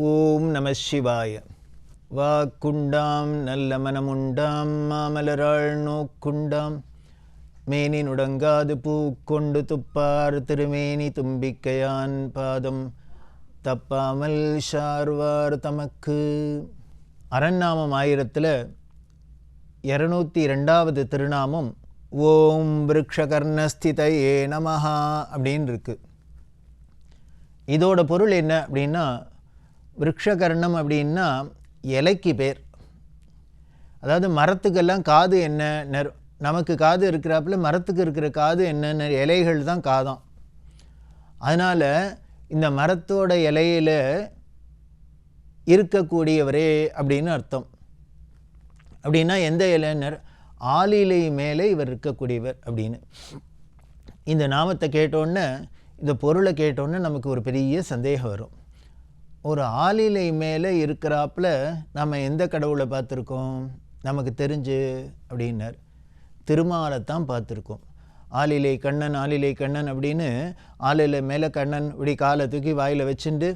ஓம் நம சிவாய. வாக்குண்டாம் நல்ல மனமுண்டாம் மாமலராள் நோக்குண்டாம். மேனி நுடங்காது பூக்கொண்டு துப்பார் திருமேனி தும்பிக்கையான் பாதம் தப்பாமல் ஷார்வார் தமக்கு. அரண்நாமம் ஆயிரத்தில் இரநூத்தி ரெண்டாவது திருநாமம் ஓம் விரக்ஷகர்ணஸ்திதையே நமஹா அப்படின்னு இருக்கு. இதோட பொருள் என்ன அப்படின்னா விரக்ஷகர்ணம் அப்படின்னா இலைக்கு பேர். அதாவது மரத்துக்கெல்லாம் காது என்ன நெர் நமக்கு காது இருக்கிறாப்புல மரத்துக்கு இருக்கிற காது என்னென்ன இலைகள் தான் காதம். அதனால் இந்த மரத்தோட இலையில் இருக்கக்கூடியவரே அப்படின்னு அர்த்தம். அப்படின்னா எந்த இலைனர் ஆளிலை மேலே இவர் இருக்கக்கூடியவர் அப்படின்னு. இந்த நாமத்தை கேட்டோன்னே இந்த பொருளை கேட்டோன்னே நமக்கு ஒரு பெரிய சந்தேகம் வரும். ஒரு ஆளிலை மேலே இருக்கிறாப்புல நம்ம எந்த கடவுளை பார்த்துருக்கோம்? நமக்கு தெரிஞ்சு அப்படின்னார். திருமாலை தான் பார்த்துருக்கோம். ஆளிலை கண்ணன் ஆளிலை கண்ணன் அப்படின்னு ஆளிலை மேலே கண்ணன் இப்படி காலை தூக்கி வாயில் வச்சுட்டு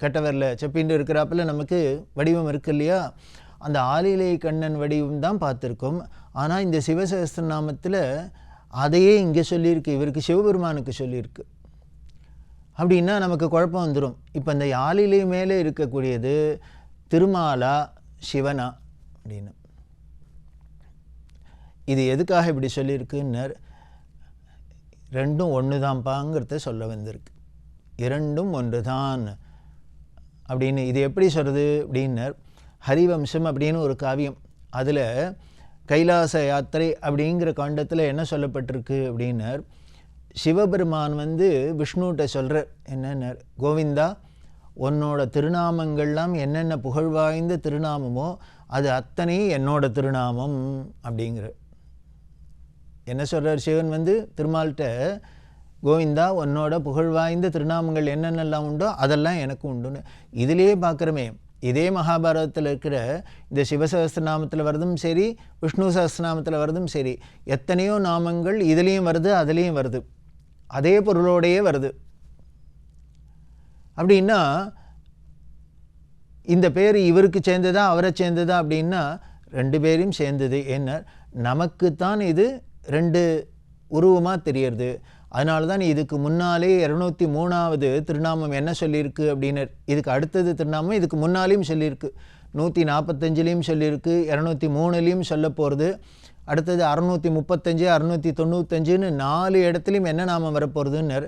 கட்டவரில் செப்பின்னு இருக்கிறாப்புல நமக்கு வடிவம் இருக்கு இல்லையா? அந்த ஆளிலை கண்ணன் வடிவம் தான் பார்த்துருக்கோம். ஆனால் இந்த சிவசகஸ்திரநாமத்தில் அதையே இங்கே சொல்லியிருக்கு. இவருக்கு சிவபெருமானுக்கு சொல்லியிருக்கு. அப்படின்னா நமக்கு குழப்பம் வந்துடும் இப்போ இந்த யாழிலே மேலே இருக்கக்கூடியது திருமாலா சிவனா அப்படின்னு. இது எதுக்காக இப்படி சொல்லியிருக்குன்னர்? ரெண்டும் ஒன்று தான்ப்பாங்கிறத சொல்ல வந்திருக்கு. இரண்டும் ஒன்று தான் அப்படின்னு இது எப்படி சொல்கிறது அப்படின்னர். ஹரிவம்சம் அப்படின்னு ஒரு காவியம். அதில் கைலாச யாத்திரை அப்படிங்கிற காண்டத்தில் என்ன சொல்லப்பட்டிருக்கு அப்படின்னர்? சிவபெருமான் வந்து விஷ்ணுகிட்ட சொல்கிறார் என்னென்ன கோவிந்தா உன்னோட திருநாமங்கள்லாம் என்னென்ன புகழ் வாய்ந்த திருநாமமோ அது அத்தனை என்னோட திருநாமம் அப்படிங்கிற. என்ன சொல்கிறார் சிவன் வந்து? திருமால்கிட்ட கோவிந்தா உன்னோட புகழ் வாய்ந்த திருநாமங்கள் என்னென்னலாம் உண்டோ அதெல்லாம் எனக்கு உண்டுன்னு. இதிலேயே பார்க்குறமே இதே மகாபாரதத்தில் இருக்கிற இந்த சிவசகஸ்திரநாமத்தில் வரதும் சரி விஷ்ணு சகஸ்திரநாமத்தில் வரதும் சரி எத்தனையோ நாமங்கள் இதுலேயும் வருது அதுலேயும் வருது. அதே பொருளோடையே வருது. அப்படின்னா இந்த பேர் இவருக்கு சேர்ந்ததா அவரை சேர்ந்ததா அப்படின்னா ரெண்டு பேரையும் சேர்ந்தது. என்ன? நமக்குத்தான் இது ரெண்டு உருவமாக தெரியறது. அதனால தான் இதுக்கு முன்னாலே இரநூத்தி மூணாவது திருநாமம் என்ன சொல்லியிருக்கு அப்படின்னு இதுக்கு அடுத்தது திருநாமம் இதுக்கு முன்னாலேயும் சொல்லியிருக்கு. நூற்றி நாற்பத்தஞ்சிலையும் சொல்லியிருக்கு இரநூத்தி மூணுலேயும் சொல்ல போகிறது அடுத்தது அறுநூற்றி முப்பத்தஞ்சு அறுநூற்றி தொண்ணூத்தஞ்சுன்னு நாலு இடத்துலையும் என்ன நாமம் வரப்போகிறதுன்னு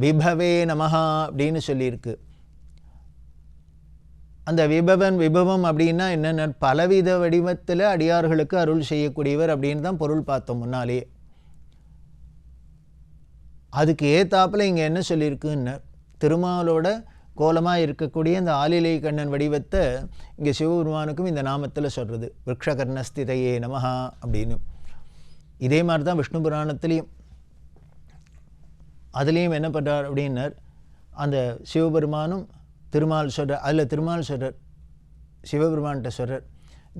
விபவே நமஹா அப்படின்னு சொல்லியிருக்கு. அந்த விபவன் விபவம் அப்படின்னா என்னென்ன? பலவித வடிவத்தில் அடியார்களுக்கு அருள் செய்யக்கூடியவர் அப்படின்னு தான் பொருள் பார்த்தோம் முன்னாலே. அதுக்கு ஏத்தாப்பில் இங்கே என்ன சொல்லியிருக்குன்னு திருமாலோட கோலமாக இருக்கக்கூடிய இந்த ஆலிலை கண்ணன் வடிவத்தை இங்கே சிவபெருமானுக்கும் இந்த நாமத்தில் சொல்கிறது விரக்ஷகர்ணஸ்திதையே நமஹா அப்படின்னு. இதே மாதிரி தான் விஷ்ணு புராணத்துலேயும். அதுலேயும் என்ன பண்ணுறார் அப்படின்னார். அந்த சிவபெருமானும் திருமால் சொல்கிறார் அதில் திருமால் சொல்கிறார் சிவபெருமான்கிட்ட சொல்கிறார்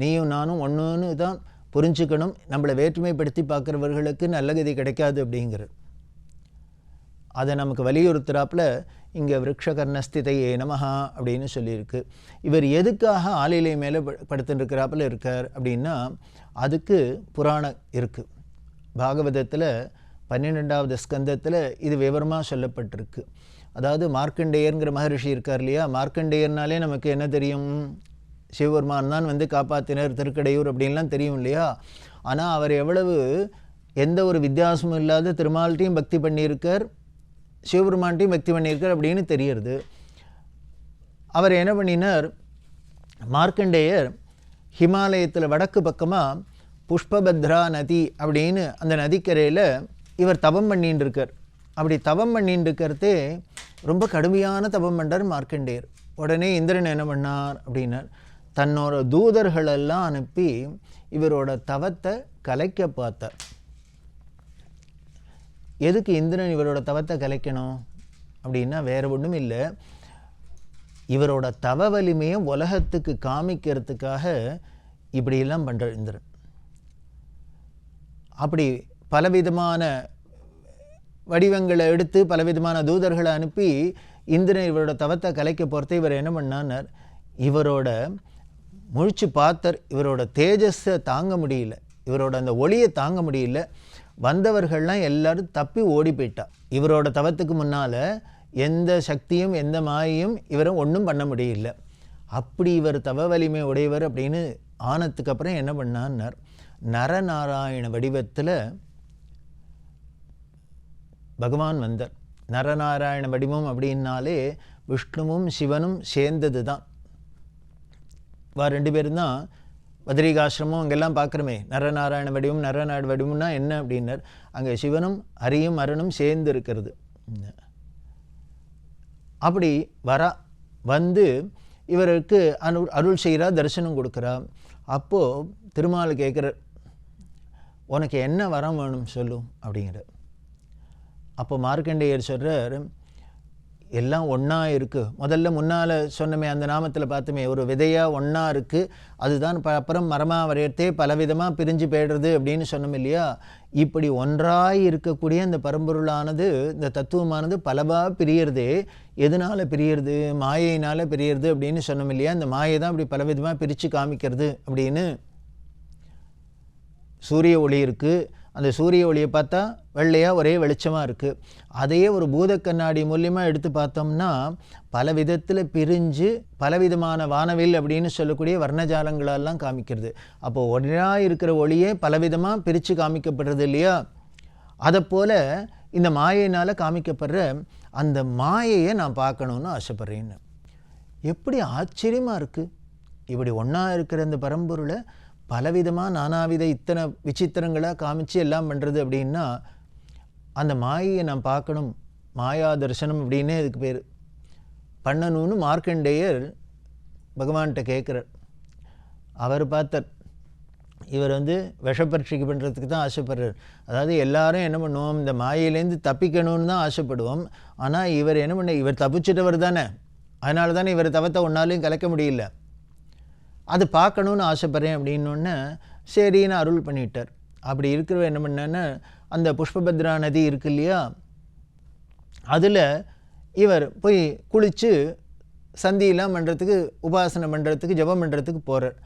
நீயும் நானும் ஒன்றுன்னு தான் புரிஞ்சுக்கணும். நம்மளை வேற்றுமைப்படுத்தி பார்க்குறவர்களுக்கு நல்ல கதி கிடைக்காது அப்படிங்கிறார். அதை நமக்கு வலியுறுத்துறாப்புல இங்கே விரக்ஷகர்ணஸ்திதையே நமஹா அப்படின்னு சொல்லியிருக்கு. இவர் எதுக்காக ஆளிலை மேலே படுத்துட்டுருக்கிறாப்புல இருக்கார் அப்படின்னா அதுக்கு புராணம் இருக்குது பாகவதத்தில் பன்னிரெண்டாவது ஸ்கந்தத்தில் இது விவரமாக சொல்லப்பட்டிருக்கு. அதாவது மார்க்கண்டேயருங்கிற மகரிஷி இருக்கார் இல்லையா? மார்க்கண்டேயர்னாலே நமக்கு என்ன தெரியும்? சிவபெருமான் தான் வந்து காப்பாற்றினர் திருக்கடையூர் அப்படின்லாம் தெரியும் இல்லையா? ஆனால் அவர் எவ்வளவு எந்த ஒரு வித்தியாசமும் இல்லாத திருமால்கிட்டையும் பக்தி பண்ணியிருக்கார். சிவபெருமான்ட்டையும் பக்தி பண்ணியிருக்கார் அப்படின்னு தெரியறது. அவர் என்ன பண்ணினார்? மார்க்கண்டேயர் ஹிமாலயத்தில் வடக்கு பக்கமாக புஷ்பபத்ரா நதி அப்படின்னு அந்த நதிக்கரையில் இவர் தவம் பண்ணின்னு இருக்கார் அப்படி தவம் பண்ணின்னு இருக்கிறதே ரொம்ப கடுமையான தவம் பண்ணுறார் மார்க்கண்டேயர். உடனே இந்திரன் என்ன பண்ணார் அப்படின்னார். தன்னோட தூதர்களெல்லாம் அனுப்பி இவரோட தவத்தை கலைக்க பார்த்தார். எதுக்கு இந்திரன் இவரோட தவத்தை கலைக்கணும் அப்படின்னா வேறு ஒன்றும் இல்லை. இவரோட தவ வலிமையை உலகத்துக்கு காமிக்கிறதுக்காக இப்படியெல்லாம் பண்ணுற இந்திரன். அப்படி பலவிதமான வடிவங்களை எடுத்து பலவிதமான தூதர்களை அனுப்பி இந்திரன் இவரோட தவத்தை கலைக்க போகிறத இவர் என்ன பண்ணார் இவரோட முழிச்சு பார்த்தர் இவரோட தேஜஸை தாங்க முடியல இவரோட அந்த ஒளியை தாங்க முடியல. வந்தவர்கள்லாம் எல்லாரும் தப்பி ஓடி போயிட்டா. இவரோட தவத்துக்கு முன்னால் எந்த சக்தியும் எந்த மாயையும் இவரை ஒன்றும் பண்ண முடியல. அப்படி இவர் தவ வலிமை உடையவர் அப்படின்னு ஆனதுக்கு அப்புறம் என்ன பண்ணான்னார்? நரநாராயண வடிவத்தில் பகவான் வந்தார். நரநாராயண வடிவம் அப்படின்னாலே விஷ்ணுவும் சிவனும் சேர்ந்தது தான் வா ரெண்டு பேரும் தான் பத்ரிகாசிரமம் அங்கெல்லாம் பார்க்குறோமே. நரநாராயண வடிவம் நரநாடு வடிவம்னா என்ன அப்படின்னார். அங்கே சிவனும் அரியும் அரணும் சேர்ந்து இருக்கிறது. அப்படி வரா வந்து இவருக்கு அனு அருள் செய்கிறா தரிசனம் கொடுக்குறா. அப்போது திருமால் கேட்குறார் உனக்கு என்ன வரம் வேணும் சொல்லும் அப்படிங்கிற அப்போ மார்க்கண்டேயர் சொல்கிறார் எல்லாம் ஒன்றா இருக்குது முதல்ல முன்னால் சொன்னமே அந்த நாமத்தில் பார்த்துமே ஒரு விதையாக ஒன்றா இருக்குது அதுதான் ப அப்புறம் மரமாக வரையத்தே பலவிதமாக பிரிஞ்சு போயிடுறது அப்படின்னு சொன்னோம் இல்லையா? இப்படி ஒன்றாய் இருக்கக்கூடிய அந்த பரம்பொருளானது இந்த தத்துவமானது பலவாக பிரியறது. எதனால் பிரியறது? மாயையினால் பிரியறது அப்படின்னு சொன்னோம் இல்லையா? அந்த மாயை தான் அப்படி பலவிதமாக பிரித்து காமிக்கிறது அப்படின்னு. சூரிய ஒளி இருக்குது அந்த சூரிய ஒளியை பார்த்தா வெள்ளையாக ஒரே வெளிச்சமாக இருக்குது அதையே ஒரு பூத கண்ணாடி மூலியமாக எடுத்து பார்த்தோம்னா பல விதத்தில் பிரிஞ்சு பலவிதமான வானவில் அப்படின்னு சொல்லக்கூடிய வர்ணஜாலங்களெல்லாம் காமிக்கிறது. அப்போது ஒன்றாக இருக்கிற ஒளியே பலவிதமாக பிரித்து காமிக்கப்படுறது இல்லையா? அதைப்போல் இந்த மாயையினால் காமிக்கப்படுற அந்த மாயையை நான் பார்க்கணுன்னு ஆசைப்பட்றேன்னு. எப்படி ஆச்சரியமாக இருக்குது இப்படி ஒன்றா இருக்கிற இந்த பரம்பொருளை பலவிதமாக நானாவித இத்தனை விசித்திரங்களாக காமிச்சு எல்லாம் பண்ணுறது அப்படின்னா அந்த மாயையை நான் பார்க்கணும். மாயா தரிசனம் அப்படின்னே இதுக்கு பேர். பண்ணணும்னு மார்க்கண்டேயர் பகவான்கிட்ட கேட்குறார். அவர் பார்த்தார். இவர் வந்து விஷப்பரீட்சைக்கு பண்ணுறதுக்கு தான் ஆசைப்படுறார். அதாவது எல்லாரும் என்ன பண்ணுவோம் இந்த மாயையிலேருந்து தப்பிக்கணும்னு தான் ஆசைப்படுவோம். ஆனால் இவர் என்ன பண்ண இவர் தப்பிச்சிட்டவர் தானே. அதனால தானே இவர் தவத்தை ஒன்றாலையும் கலைக்க முடியல. அது பார்க்கணுன்னு ஆசைப்பட்றேன் அப்படின்னோடனே சரின்னு அருள் பண்ணிட்டார். அப்படி இருக்கிறவ என்ன பண்ணேன்னா அந்த புஷ்பபத்ரா நதி இருக்கு இல்லையா? அதில் இவர் போய் குளித்து சந்தியெல்லாம் பண்ணுறதுக்கு உபாசனை பண்ணுறதுக்கு ஜபம் பண்ணுறதுக்கு போகிறார்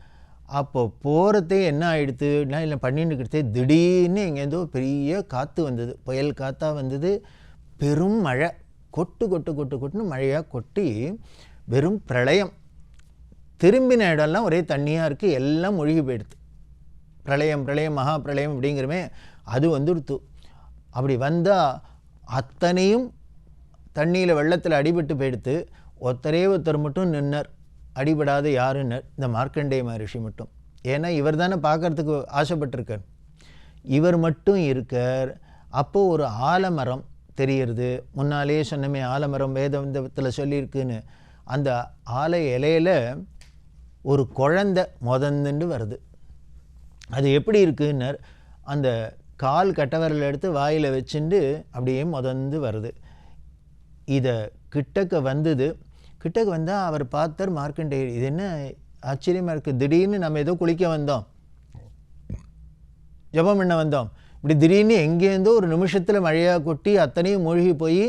அப்போ போகிறதே என்ன ஆகிடுதுன்னா இல்லை பண்ணிட்டுக்கிறதே திடீர்னு எங்கேருந்தோ பெரிய காற்று வந்தது. புயல் காற்றா வந்தது. பெரும் மழை. கொட்டு கொட்டு கொட்டு கொட்டுன்னு மழையாக கொட்டி வெறும் பிரளயம். திரும்பின இடம்லாம் ஒரே தண்ணியாக இருக்குது எல்லாம் மூழ்கி போயிடுது. பிரளயம் பிரளயம் மகா பிரளயம் அப்படிங்கிறமே அது வந்துடுத்து. அப்படி வந்தால் அத்தனையும் தண்ணியில் வெள்ளத்தில் அடிபட்டு போயிடுத்து. ஒருத்தரே ஒருத்தர் மட்டும் நின்னர். அடிபடாத யாருன்னர் இந்த மார்க்கண்டேய மகரிஷி மட்டும். ஏன்னா இவர் தானே பார்க்கறதுக்கு ஆசைப்பட்டிருக்கார். இவர் மட்டும் இருக்கார். அப்போது ஒரு ஆலமரம் தெரியறது. முன்னாலேயே சொன்னமே ஆலமரம் வேதத்தில் சொல்லியிருக்குன்னு. அந்த ஆலை இலையில் ஒரு குழந்தை முதந்துண்டு வருது. அது எப்படி இருக்குன்னர் அந்த கால் கட்டவரில் எடுத்து வாயில் வச்சுண்டு அப்படியே முதந்து வருது. இதை கிட்டக்க வந்தது. கிட்டக்க வந்தால் அவர் பார்த்தார் மார்க்கண்டேயர் இது என்ன ஆச்சரியமாக இருக்குது திடீர்னு நம்ம ஏதோ குளிக்க வந்தோம். ஜபம் பண்ண வந்தோம். இப்படி திடீர்னு எங்கேருந்தோ ஒரு நிமிஷத்தில் மழையாக கொட்டி அத்தனையும் மூழ்கி போய்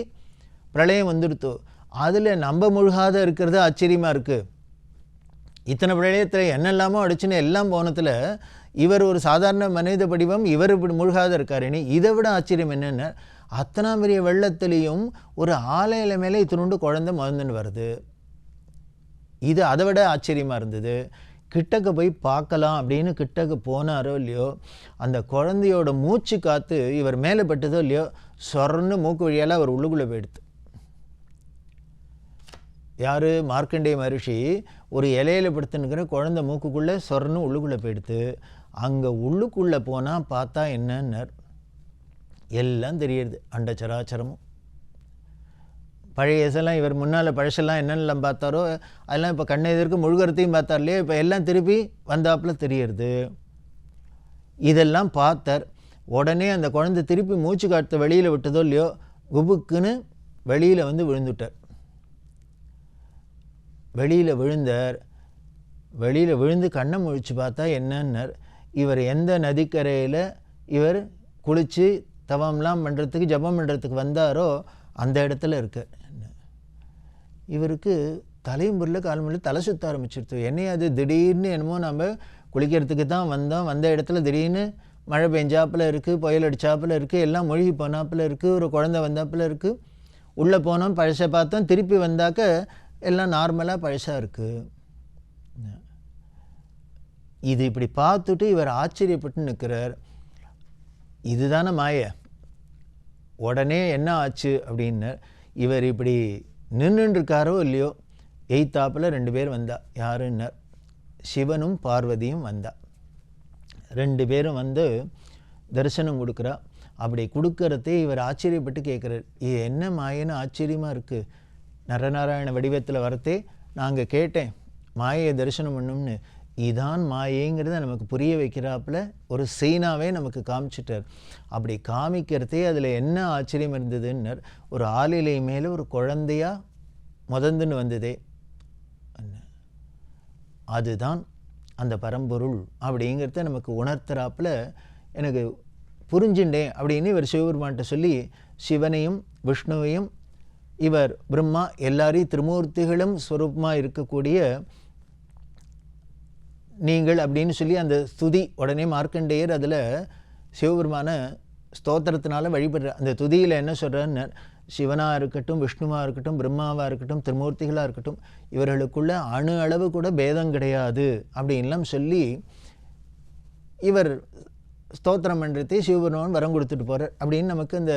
பிரளயம் வந்துடுத்து. அதில் நம்ம முழுகாத இருக்கிறது ஆச்சரியமாக இருக்குது இத்தனை பிரளயத்தில் என்னெல்லாமோ அடிச்சுன்னு எல்லாம் போனத்தில் இவர் ஒரு சாதாரண மனித படிவம் இவர் இப்படி முழுகாத இருக்கார். இனி இதை விட ஆச்சரியம் என்னென்ன அத்தனா பெரிய வெள்ளத்துலேயும் ஒரு ஆலையில மேலே இத்தினுண்டு குழந்தை மறந்துன்னு வருது. இது அதை விட ஆச்சரியமாக இருந்தது. கிட்டக்க போய் பார்க்கலாம் அப்படின்னு கிட்டக்க போனாரோ இல்லையோ அந்த குழந்தையோட மூச்சு காற்று இவர் மேலே பட்டதோ இல்லையோ சொரன்னு மூக்கு வழியால் அவர் உள்ளுக்குள்ளே போயிடுது. யார்? மார்க்கண்டேய மகரிஷி ஒரு இலையில படுத்துனுக்கிற குழந்தை மூக்குக்குள்ளே சொரணும் உள்ளுக்குள்ளே போயிடுத்து அங்கே உள்ளுக்குள்ளே போனால் பார்த்தா என்னன்னர்? எல்லாம் தெரியுது அண்ட சராச்சரமும். பழைய இசெல்லாம் இவர் முன்னால் பழசெல்லாம் என்னென்னலாம் பார்த்தாரோ அதெல்லாம் இப்போ கண்ணை எதிர்க்கு முழுகிறதையும் பார்த்தார் இல்லையா? இப்போ எல்லாம் திருப்பி வந்தாப்பில் தெரியறது. இதெல்லாம் பார்த்தார். உடனே அந்த குழந்தை திருப்பி மூச்சு காற்று வெளியில் விட்டதோ இல்லையோ குபுக்குன்னு வெளியில் வந்து விழுந்துட்டார். வெளியில் விழுந்தார். வெளியில் விழுந்து கண்ணை முழிச்சு பார்த்தா என்னன்னார்? இவர் எந்த நதிக்கரையில் இவர் குளித்து தவம்லாம் பண்ணுறதுக்கு ஜபம் பண்ணுறதுக்கு வந்தாரோ அந்த இடத்துல இருக்க இவருக்கு தலையும் புரியல கால் புரியல தலை சுத்த ஆரம்பிச்சிருத்து என்னைய அது திடீர்னு என்னமோ நம்ம குளிக்கிறதுக்கு தான் வந்தோம். வந்த இடத்துல திடீர்னு மழை பெஞ்சாப்பில் இருக்குது புயல் அடித்தாப்பில் இருக்குது எல்லாம் மொழிகி போனாப்புல இருக்குது ஒரு குழந்தை வந்தாப்புல இருக்குது உள்ளே போனோம் பழசை பார்த்தோம். திருப்பி வந்தாக்க எல்லாம் நார்மலாக பழசாக இருக்குது இது இப்படி பார்த்துட்டு இவர் ஆச்சரியப்பட்டு நிற்கிறார் இதுதானே மாய. உடனே என்ன ஆச்சு அப்படின்னு இவர் இப்படி நின்றுருக்காரோ இல்லையோ எய்த்தாப்பில் ரெண்டு பேர் வந்தா. யாருன்னார்? சிவனும் பார்வதியும் வந்தா. ரெண்டு பேரும் வந்து தரிசனம் கொடுக்குறா. அப்படி கொடுக்கறதே இவர் ஆச்சரியப்பட்டு கேட்குறார். இது என்ன மாயன்னு ஆச்சரியமாக இருக்குது நரநாராயண வடிவத்தில் வரத்தே நாங்கள் கேட்டேன் மாயையை தரிசனம் பண்ணும்னு. இதான் மாயைங்கிறத நமக்கு புரிய வைக்கிறாப்புல ஒரு சீனாவே நமக்கு காமிச்சிட்டார். அப்படி காமிக்கிறதே அதில் என்ன ஆச்சரியம் இருந்ததுன்னர் ஒரு ஆளிலை மேலே ஒரு குழந்தையாக முதந்துன்னு வந்ததே. அதுதான் அந்த பரம்பொருள் அப்படிங்கிறத நமக்கு உணர்த்துறாப்புல எனக்கு புரிஞ்சுட்டேன் அப்படின்னு இவர் சிவபெருமான்கிட்ட சொல்லி சிவனையும் விஷ்ணுவையும் இவர் பிரம்மா எல்லாரையும் திருமூர்த்திகளும் ஸ்வரூபமாக இருக்கக்கூடிய நீங்கள் அப்படின்னு சொல்லி அந்த ஸ்துதி உடனே மார்க்கண்டேயர் அதில் சிவபெருமான ஸ்தோத்திரத்தினால வழிபடுற அந்த துதியில் என்ன சொல்கிறான்னு சிவனாக இருக்கட்டும் விஷ்ணுவாக இருக்கட்டும் பிரம்மாவாக இருக்கட்டும் திருமூர்த்திகளாக இருக்கட்டும் இவர்களுக்குள்ள அணு அளவு கூட பேதம் கிடையாது அப்படின்லாம் சொல்லி இவர் ஸ்தோத்திரம் பண்ணுறதே சிவபெருமான் வரம் கொடுத்துட்டு போகிறார் அப்படின்னு நமக்கு அந்த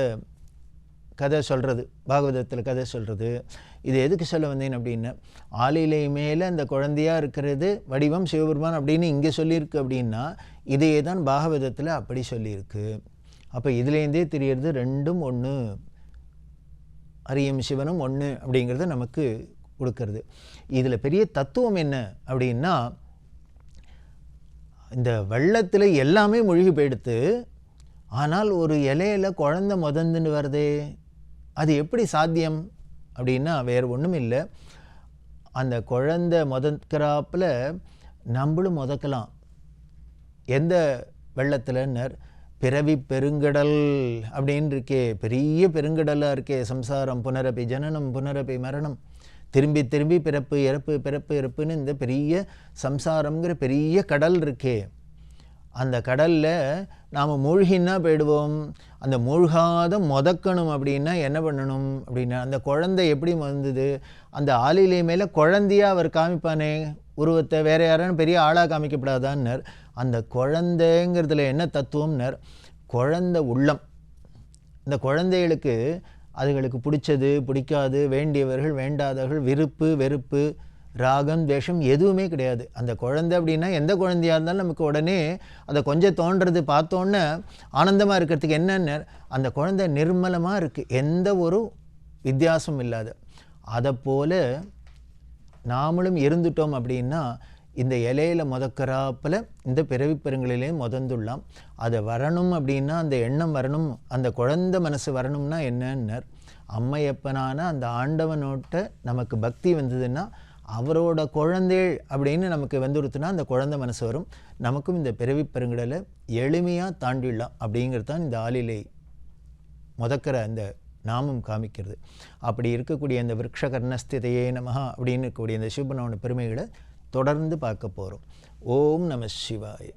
கதை சொல்கிறது பாகவதத்தில் கதை சொல்கிறது இது எதுக்கு சொல்ல வந்தேன் அப்படின்னு ஆளிலை மேலே அந்த குழந்தையாக இருக்கிறது வடிவம் சிவபெருமான் அப்படின்னு இங்கே சொல்லியிருக்கு அப்படின்னா இதையே தான் பாகவதத்தில் அப்படி சொல்லியிருக்கு. அப்போ இதுலேருந்தே தெரியறது ரெண்டும் ஒன்று அரியும் சிவனும் ஒன்று அப்படிங்கிறத நமக்கு கொடுக்கறது. இதில் பெரிய தத்துவம் என்ன அப்படின்னா இந்த வெள்ளத்தில் எல்லாமே மூழ்கி போயிடுத்து ஆனால் ஒரு இலையில குழந்தை முதந்துன்னு வருதே. அது எப்படி சாத்தியம் அப்படின்னா வேறு ஒன்றும் இல்லை. அந்த குழந்தை முதக்கிறாப்பில் நம்மளும் முதக்கலாம். எந்த வெள்ளத்தில்னர் பிறவி பெருங்கடல் அப்படின்னு இருக்கே பெரிய பெருங்கடலாக இருக்கே சம்சாரம் புனரப்பி ஜனனம் புனரப்பி மரணம். திரும்பி திரும்பி பிறப்பு இறப்பு பிறப்பு இறப்புன்னு இந்த பெரிய சம்சாரம்ங்கிற பெரிய கடல் இருக்கே. அந்த கடலில் நாம் மூழ்கின்னா போயிடுவோம். அந்த மூழ்காத முதக்கணும் அப்படின்னா என்ன பண்ணணும் அப்படின்னா அந்த குழந்தை எப்படி வந்தது? அந்த ஆளிலை மேலே குழந்தையாக அவர் காமிப்பானே உருவத்தை வேறு யாரும் பெரிய ஆளாக காமிக்கப்படாதான்னர். அந்த குழந்தைங்கிறதுல என்ன தத்துவம்னர்? குழந்தை உள்ளம். இந்த குழந்தைகளுக்கு அதுகளுக்கு பிடிச்சது பிடிக்காது வேண்டியவர்கள் வேண்டாதவர்கள் விருப்பு வெறுப்பு ராகம் துவேஷம் எதுவுமே கிடையாது. அந்த குழந்தை அப்படின்னா எந்த குழந்தையாக இருந்தாலும் நமக்கு உடனே அதை கொஞ்சம் தோன்றது பார்த்தோன்னே ஆனந்தமாக இருக்கிறதுக்கு என்னென்ன அந்த குழந்தை நிர்மலமாக இருக்குது எந்த ஒரு வித்தியாசமும் இல்லாத. அதை போல் நாமளும் இருந்துட்டோம் அப்படின்னா இந்த இலையில முதக்கிறாப்பில் இந்த பிறவி பெருங்களிலே முதந்துள்ளலாம் அதை வரணும் அப்படின்னா அந்த எண்ணம் வரணும். அந்த குழந்தை மனசு வரணும்னா என்னன்னர். அம்மையப்பனான அந்த ஆண்டவனோட்ட நமக்கு பக்தி வந்ததுன்னா அவரோட குழந்தைகள் அப்படின்னு நமக்கு வந்துருத்துனா அந்த குழந்தை மனசு வரும். நமக்கும் இந்த பிறவி பெருங்கடலை எளிமையாக தாண்டிடலாம் அப்படிங்கிறது தான் இந்த ஆளிலை முதக்கிற அந்த நாமம் காமிக்கிறது. அப்படி இருக்கக்கூடிய அந்த விரக்ஷகர்ணஸ்திதையே நமகா அப்படின்னு இருக்கக்கூடிய அந்த சிவபனவன பெருமைகளை தொடர்ந்து பார்க்க போகிறோம் ஓம் நம சிவாய.